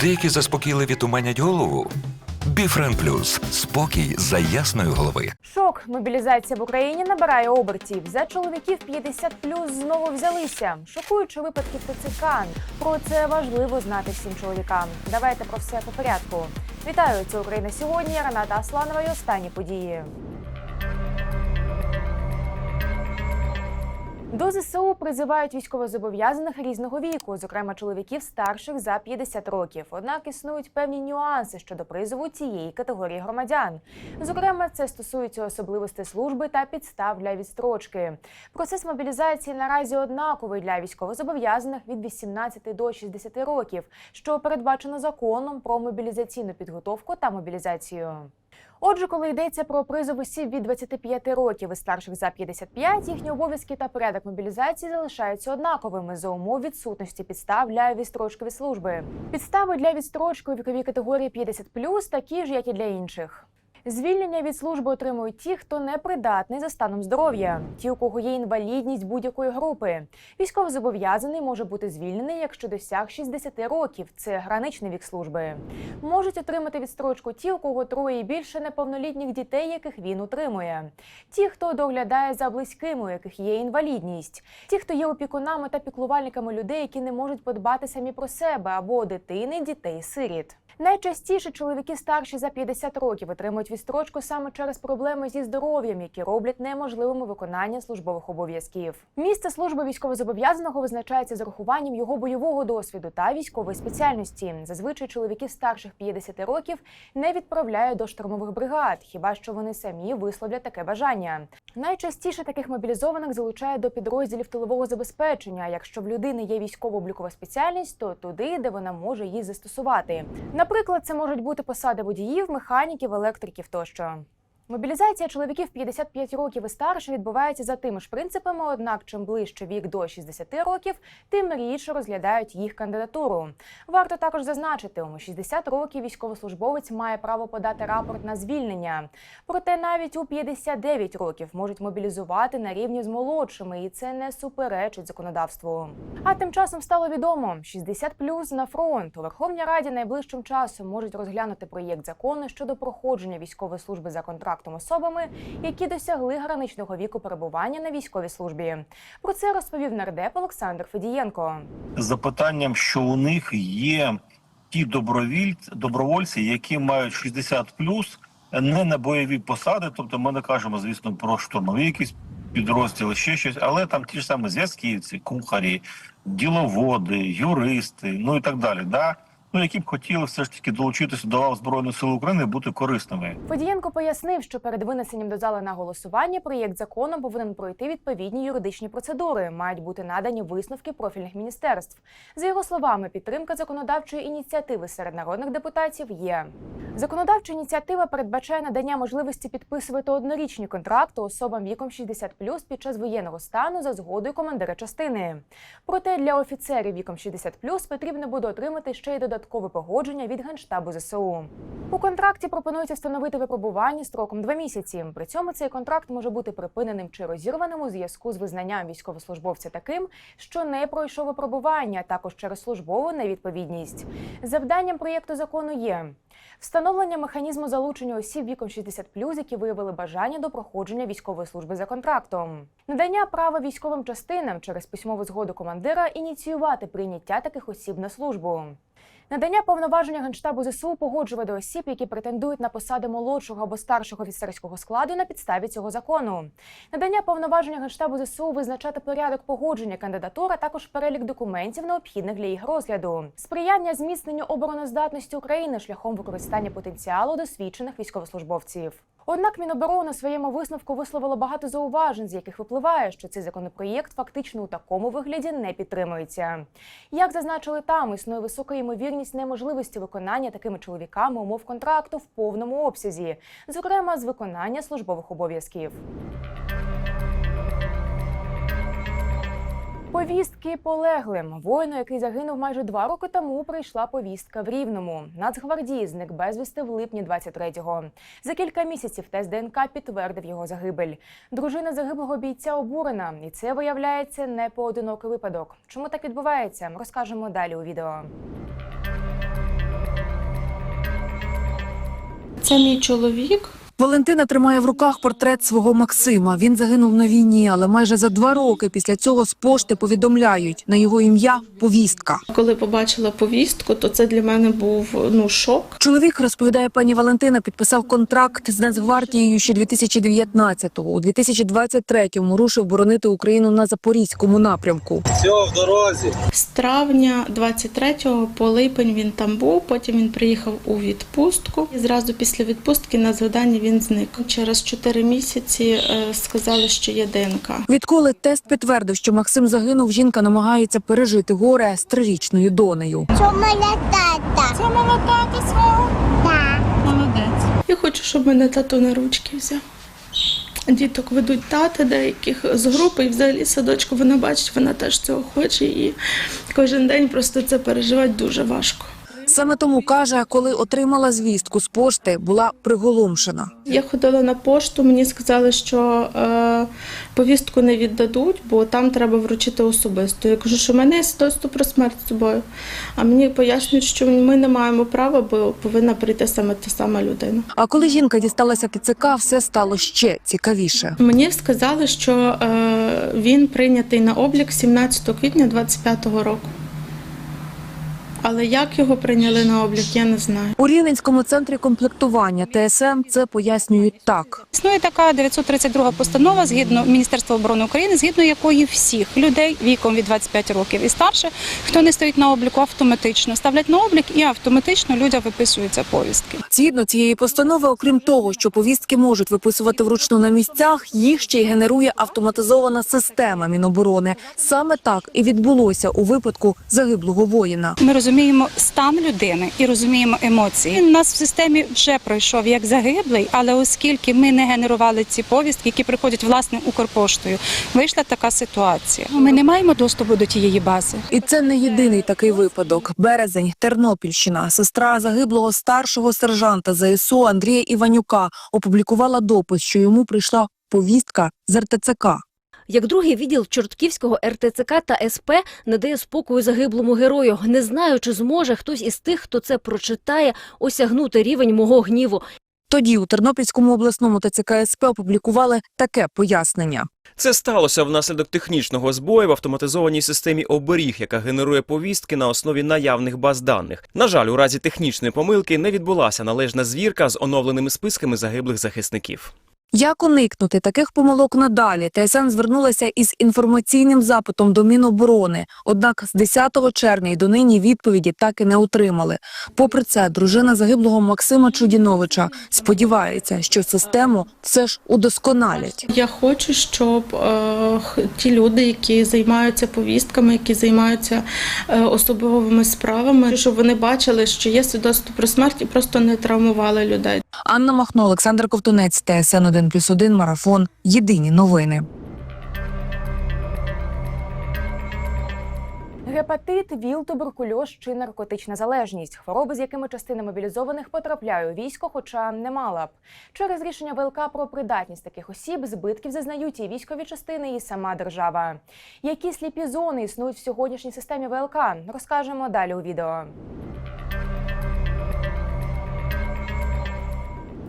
Деякі заспокійливі туманять голову. Біфрен Плюс спокій за ясної голови. Шок. Мобілізація в Україні набирає обертів. За чоловіків 50 плюс знову взялися. Шокуючи випадки ТЦК. Про це важливо знати всім чоловікам. Давайте про все по порядку. Вітаю, це Україна сьогодні. Я Рената Асланова і останні події. До ЗСУ призивають військовозобов'язаних різного віку, зокрема чоловіків старших за 50 років. Однак існують певні нюанси щодо призову цієї категорії громадян. Зокрема, це стосується особливостей служби та підстав для відстрочки. Процес мобілізації наразі однаковий для військовозобов'язаних від 18 до 60 років, що передбачено законом про мобілізаційну підготовку та мобілізацію. Отже, коли йдеться про призов осіб від 25 років і старших за 55, їхні обов'язки та порядок мобілізації залишаються однаковими за умов відсутності підстав для відстрочкові служби. Підстави для відстрочки у віковій категорії 50+, такі ж, як і для інших. Звільнення від служби отримують ті, хто не придатний за станом здоров'я, ті, у кого є інвалідність будь-якої групи. Військовозобов'язаний може бути звільнений, якщо досяг 60 років. Це граничний вік служби. Можуть отримати відстрочку ті, у кого троє і більше неповнолітніх дітей, яких він утримує. Ті, хто доглядає за близькими, у яких є інвалідність, ті, хто є опікунами та піклувальниками людей, які не можуть подбати самі про себе або дитини, дітей, сиріт. Найчастіше чоловіки старші за 50 років отримують відстрочку саме через проблеми зі здоров'ям, які роблять неможливими виконання службових обов'язків. Місце служби військовозобов'язаного визначається з урахуванням його бойового досвіду та військової спеціальності. Зазвичай чоловіків старших 50 років не відправляють до штурмових бригад, хіба що вони самі висловлять таке бажання. Найчастіше таких мобілізованих залучають до підрозділів тилового забезпечення. Якщо в людини є військово-облікова спеціальність, то туди, де вона може її застосувати. Наприклад, це можуть бути посади водіїв, механіків, електриків тощо. Мобілізація чоловіків 55 років і старше відбувається за тими ж принципами. Однак, чим ближче вік до 60 років, тим рідше розглядають їх кандидатуру. Варто також зазначити, у 60 років військовослужбовець має право подати рапорт на звільнення. Проте навіть у 59 років можуть мобілізувати на рівні з молодшими, і це не суперечить законодавству. А тим часом стало відомо: 60 плюс на фронт у Верховній Раді найближчим часом можуть розглянути проєкт закону щодо проходження військової служби за контрактом особами, які досягли граничного віку перебування на військовій службі. Про це розповів нардеп Олександр Федієнко. з запитанням, що у них є ті добровольці, які мають 60 плюс, не на бойові посади. Тобто, ми не кажемо, звісно, про штурмові якісь підрозділи, ще щось, але там ті ж самі зв'язківці, кухарі, діловоди, юристи, ну і так далі. Да? Ну, які б хотіли все ж таки долучитися до лав Збройних сил України, бути корисними. Федієнко пояснив, що перед винесенням до зали на голосування проєкт закону повинен пройти відповідні юридичні процедури. Мають бути надані висновки профільних міністерств. За його словами, підтримка законодавчої ініціативи серед народних депутатів є. Законодавча ініціатива передбачає надання можливості підписувати однорічні контракти особам віком 60+, під час воєнного стану за згодою командира частини. Проте для офіцерів віком 60+, потрібно буде отримати ще й додаткове погодження від генштабу ЗСУ. У контракті пропонується встановити випробування строком два місяці. При цьому цей контракт може бути припиненим чи розірваним у зв'язку з визнанням військовослужбовця таким, що не пройшов випробування, також через службову невідповідність. Завданням проєкту закону є встановлення механізму залучення осіб віком 60+, які виявили бажання до проходження військової служби за контрактом, надання права військовим частинам через письмову згоду командира ініціювати прийняття таких осіб на службу. Надання повноваження генштабу ЗСУ погоджувати осіб, які претендують на посади молодшого або старшого офіцерського складу на підставі цього закону. Надання повноваження генштабу ЗСУ визначати порядок погодження кандидатури, також перелік документів, необхідних для їх розгляду, сприяння зміцненню обороноздатності України шляхом використання потенціалу досвідчених військовослужбовців. Однак Міноборони своєму висновку висловило багато зауважень, з яких випливає, що цей законопроєкт фактично у такому вигляді не підтримується. Як зазначили там, існує висока ймовірність неможливості виконання такими чоловіками умов контракту в повному обсязі, зокрема з виконання службових обов'язків. Повістки полеглим воїну, який загинув майже два роки тому, прийшла повістка в Рівному. Нацгвардії зник безвісти в липні 23-го. За кілька місяців тест ДНК підтвердив його загибель. Дружина загиблого бійця обурена, і це виявляється не поодинокий випадок. Чому так відбувається? Розкажемо далі у відео. Це мій чоловік. Валентина тримає в руках портрет свого Максима. Він загинув на війні, але майже за два роки після цього з пошти повідомляють на його ім'я повістка. Коли побачила повістку, то це для мене був ну шок. Чоловік, розповідає пані Валентина, підписав контракт з Нацгвардією ще 2019-го. У 2023-му рушив боронити Україну на Запорізькому напрямку. Все, в дорозі. З травня 23-го по липень він там був. Потім він приїхав у відпустку. І зразу після відпустки на згадання він зник. Через 4 місяці е, сказали, що є ДНК. Відколи тест підтвердив, що Максим загинув, жінка намагається пережити горе з трирічною донею. Це мене тата. Це мама тата свого. Так. Молодець. Я хочу, щоб мене тато на ручки взяв. Діток ведуть тата деяких з групи, і взагалі садочку вона бачить, вона теж цього хоче. І кожен день просто це переживати дуже важко. Саме тому каже, коли отримала звістку з пошти, була приголомшена. Я ходила на пошту, мені сказали, що е, повістку не віддадуть, бо там треба вручити особисто. Я кажу, що в мене є свідоцтво про смерть з собою. А мені пояснюють, що ми не маємо права, бо повинна прийти саме та сама людина. А коли жінка дісталася ТЦК, все стало ще цікавіше. Мені сказали, що е, він прийнятий на облік 17 квітня 2025 року. Але як його прийняли на облік, я не знаю. У Рівненському центрі комплектування ТСМ це пояснюють так. Існує така 932 постанова згідно Міністерства оборони України, згідно якої всіх людей віком від 25 років і старше, хто не стоїть на обліку, автоматично ставлять на облік і автоматично людям виписуються повістки. Згідно цієї постанови, окрім того, що повістки можуть виписувати вручну на місцях, їх ще й генерує автоматизована система Міноборони. Саме так і відбулося у випадку загиблого воїна. Ми розуміємо стан людини і розуміємо емоції. Він у нас в системі вже пройшов як загиблий, але оскільки ми не генерували ці повістки, які приходять власне Укрпоштою, вийшла така ситуація. Ми не маємо доступу до тієї бази. І це не єдиний такий випадок. Березень, Тернопільщина, сестра загиблого старшого сержанта ЗСУ Андрія Іванюка опублікувала допис, що йому прийшла повістка з РТЦК. Як другий відділ Чортківського РТЦК та СП надає спокою загиблому герою. Не знаю, чи зможе хтось із тих, хто це прочитає, осягнути рівень мого гніву. Тоді у Тернопільському обласному ТЦК СП опублікували таке пояснення. Це сталося внаслідок технічного збою в автоматизованій системі оберіг, яка генерує повістки на основі наявних баз даних. На жаль, у разі технічної помилки не відбулася належна звірка з оновленими списками загиблих захисників. Як уникнути таких помилок надалі? ТСН звернулася із інформаційним запитом до Міноборони. Однак з 10 червня й до нині відповіді так і не отримали. Попри це, дружина загиблого Максима Чудіновича сподівається, що систему все ж удосконалять. Я хочу, щоб е, ті люди, які займаються повістками, які займаються е, особовими справами, щоб вони бачили, що є свідоцтво про смерть і просто не травмували людей. Анна Махно, Олександр Ковтунець, ТСН 1+,1, Марафон. Єдині новини. Гепатит, ВІЛ, туберкульоз чи наркотична залежність хвороби, з якими частина мобілізованих потрапляє у військо, хоча не мала б. Через рішення ВЛК про придатність таких осіб збитків зазнають і військові частини, і сама держава. Які сліпі зони існують в сьогоднішній системі ВЛК, розкажемо далі у відео.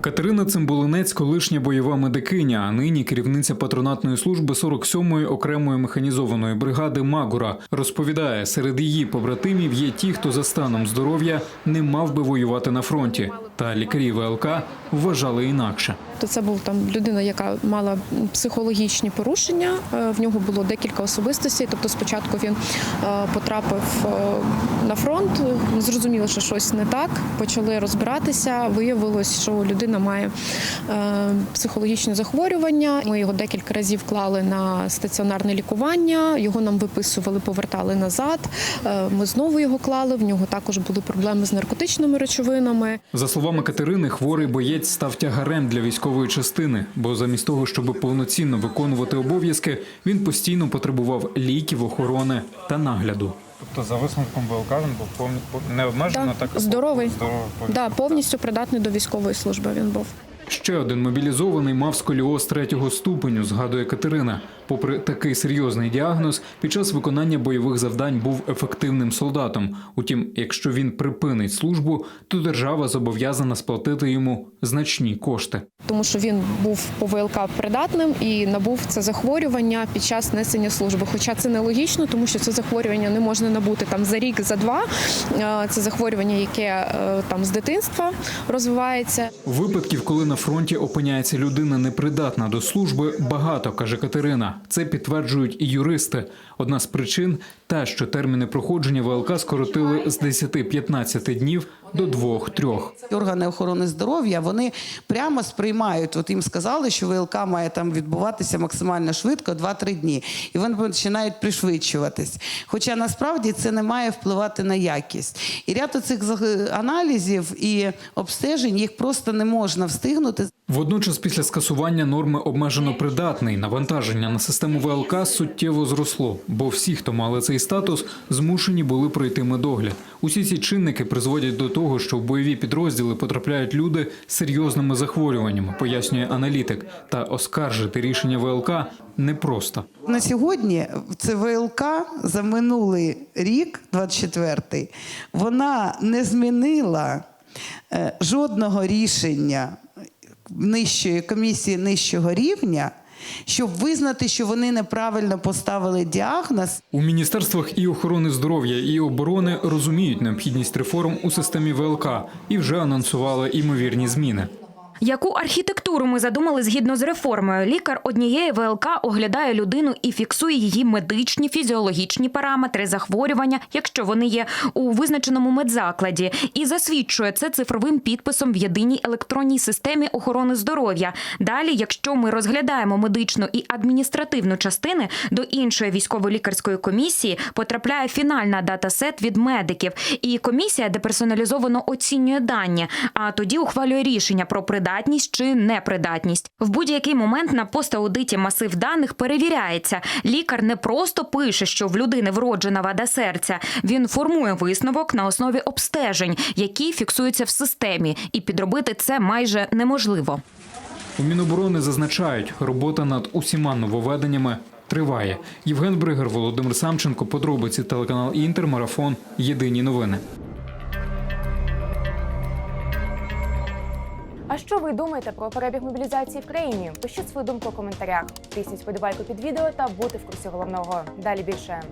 Катерина Цимбулинець, колишня бойова медикиня, а нині керівниця патронатної служби 47-ї окремої механізованої бригади Магура, розповідає, серед її побратимів є ті, хто за станом здоров'я не мав би воювати на фронті. Та лікарі ВЛК вважали інакше. То це був там людина, яка мала психологічні порушення. Е, В нього було декілька особистостей. Тобто, спочатку він е, потрапив е, на фронт, зрозуміло, що щось не так. Почали розбиратися. Виявилось, що людина має е, психологічні захворювання. Ми його декілька разів клали на стаціонарне лікування. Його нам виписували, повертали назад. Е, Ми знову його клали. В нього також були проблеми з наркотичними речовинами. За словами Катерини, хворий боєць став тягарем для військової частини, бо замість того, щоб повноцінно виконувати обов'язки, він постійно потребував ліків, охорони та нагляду. Тобто за висновком БЛК він був повні не обмежено, Так, так здоровий. здоровий Да, повністю придатний до військової служби він був. Ще один мобілізований мав сколіоз третього ступеню, згадує Катерина. Попри такий серйозний діагноз, під час виконання бойових завдань був ефективним солдатом. Утім, якщо він припинить службу, то держава зобов'язана сплатити йому значні кошти. тому що він був по ВЛК придатним і набув це захворювання під час несення служби. Хоча це нелогічно, тому що це захворювання не можна набути там за рік, за два. Е, Це захворювання, яке е, там з дитинства розвивається. Випадків, коли на фронті опиняється людина непридатна до служби, багато каже Катерина. Це підтверджують і юристи. Одна з причин те, що терміни проходження ВЛК скоротили з 10-15 днів до 2-3. Органи охорони здоров'я вони прямо сприймають. От їм сказали, що ВЛК має там відбуватися максимально швидко 2-3 дні, і вони починають пришвидшуватись. Хоча насправді це не має впливати на якість. І ряд цих аналізів і обстежень їх просто не можна встигнути. Водночас, після скасування норми обмежено придатний навантаження на систему ВЛК суттєво зросло, бо всі, хто мали цей статус, змушені були пройти медогляд. Усі ці чинники призводять до того, що в бойові підрозділи потрапляють люди з серйозними захворюваннями, пояснює аналітик. Та оскаржити рішення ВЛК непросто. На сьогодні це ВЛК за минулий рік, 24-й, вона не змінила е, жодного рішення нижчої комісії нижчого рівня, щоб визнати, що вони неправильно поставили діагноз У міністерствах і охорони здоров'я, і оборони розуміють необхідність реформ у системі ВЛК і вже анонсували імовірні зміни. Яку архітектуру ми задумали згідно з реформою? Лікар однієї ВЛК оглядає людину і фіксує її медичні, фізіологічні параметри, захворювання, якщо вони є у визначеному медзакладі, і засвідчує це цифровим підписом в єдиній електронній системі охорони здоров'я. Далі, якщо ми розглядаємо медичну і адміністративну частини, до іншої військово-лікарської комісії потрапляє фінальна датасет від медиків, і комісія деперсоналізовано оцінює дані, а тоді ухвалює рішення про придатність чи непридатність. В будь-який момент на пост-аудиті масив даних перевіряється. Лікар не просто пише, що в людини вроджена вада серця. Він формує висновок на основі обстежень, які фіксуються в системі, і підробити це майже неможливо. У Міноборони зазначають, робота над усіма нововведеннями триває. Євген Бригер, Володимир Самченко, подробиці телеканал Інтер, марафон. Єдині новини. Що ви думаєте про перебіг мобілізації в країні? Пишіть свою думку у коментарях. Тисніть вподобайку під відео та бути в курсі головного. Далі більше.